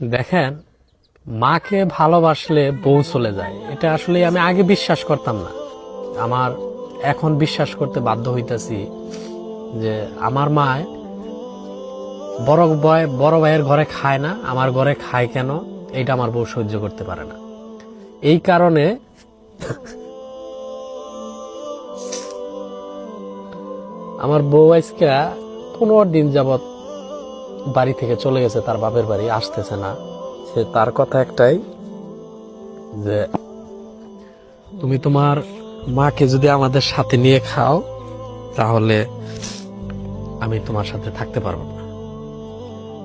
দেখেন, মাকে ভালোবাসলে বউ চলে যায়। এটা আসলে আমি আগে বিশ্বাস করতাম না। আমার এখন বিশ্বাস করতে বাধ্য হইতাছি যে আমার মা বড় বয়, বড় ভাইয়ের ঘরে খায় না, আমার ঘরে খায় কেন? এটা আমার বউ সহ্য করতে পারে না। এই কারণে আমার বউ আজকে পনেরো দিন যাবত বাড়ি থেকে চলে গেছে, তার বাপের বাড়ি আসতেছে না। সে তার কথা একটাই যে, তুমি তোমার মাকে যদি আমাদের সাথে নিয়ে খাও, তাহলে আমি তোমার সাথে থাকতে পারব না।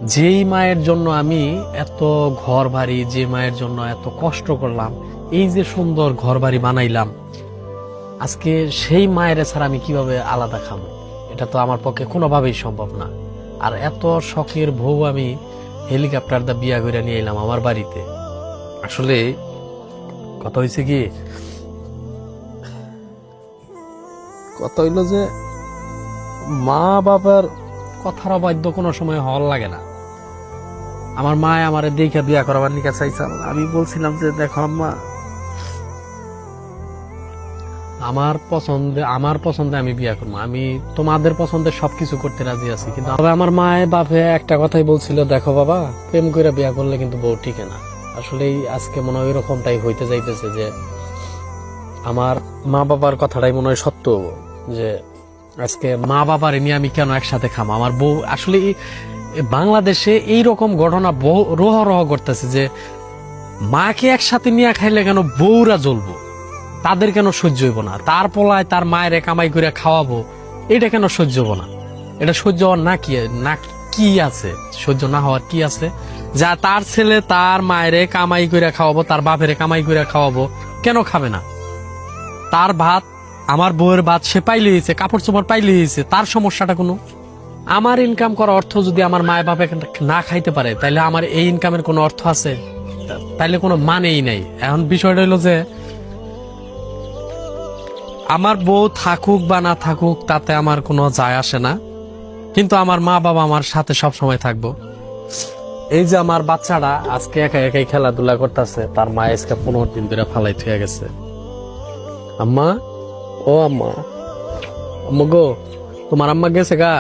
যেই মায়ের জন্য আমি এত ঘর বাড়ি, যে মায়ের জন্য এত কষ্ট করলাম, এই যে সুন্দর ঘর বাড়ি বানাইলাম, আজকে সেই মায়ের ছাড়া আমি কীভাবে আলাদা খাব? এটা তো আমার পক্ষে কোনোভাবেই সম্ভব না। আর এত শখের বউ আমি হেলিকপ্টার দা বিয়া করে নিয়ে এলাম আমার বাড়িতে। আসলে কথা হয়েছে কি? কথা হইল যে মা বাবার কথার অবাধ্য কোনো সময় হল লাগে না। আমার মা আমার দেখে বিয়া করাবার নিকা চাইছাল আমি বলছিলাম যে দেখো আম্মা আমার পছন্দে আমার পছন্দে আমি বিয়া করব। আমি তোমাদের পছন্দে সবকিছু করতে রাজি আছি, কিন্তু তবে আমার মায়ে বাপে একটা কথাই বলছিল, দেখো বাবা, প্রেম করে বিয়া করলে কিন্তু বউ টিকে না। আসলে আজকে মনে হয় এরকমটাই হইতে যাইতেছে যে আমার মা বাবার কথাটাই মনে হয় সত্য, যে আজকে মা বাবার নিয়ে আমি কেন একসাথে খাম? আমার বউ আসলে বাংলাদেশে এই রকম ঘটনা রহ রহ করতেছে যে মাকে একসাথে নিয়ে খাইলে কেন বউরা জ্বলবো? তাদের কেন সহ্য হইব না? তার পোলায় তার মায়ের কামাই করে খাওয়াবো, এটা কেন সহ্য হব না? এটা সহ্য হওয়ার না কি না কি আছে? সহ্য না হওয়ার কি আছে? যা তার ছেলে তার মায়ের কামাই করে খাওয়াবো, তার বাপের কামাই করে খাওয়াবো, কেন খাবে না? তার ভাত, আমার বউয়ের ভাত সে পাইলে হয়েছে, কাপড় চোপড় পাইলে হয়েছে, তার সমস্যাটা কোনো? আমার ইনকাম করা অর্থ যদি আমার মায়ের বাপে না খাইতে পারে তাহলে আমার এই ইনকামের কোনো অর্থ আছে? তা- তাইলে কোনো মানেই নাই। এখন বিষয়টা হলো যে আমার বউ থাকুক বা না থাকুক, তাতে আমার কোনো যায় আসে না। কিন্তু আমার মা বাবা আমার সাথে সব সময় থাকব। এই যে আমার বাচ্চাটা আজকে একা একাই খেলাধুলা করতেছে, তার মা আজকে পনেরো দিন ধরে ফালাই থুয়ে গেছে। আম্মা, ও আম্মা। আম্মা গো, তোমার আম্মা গেছে গা?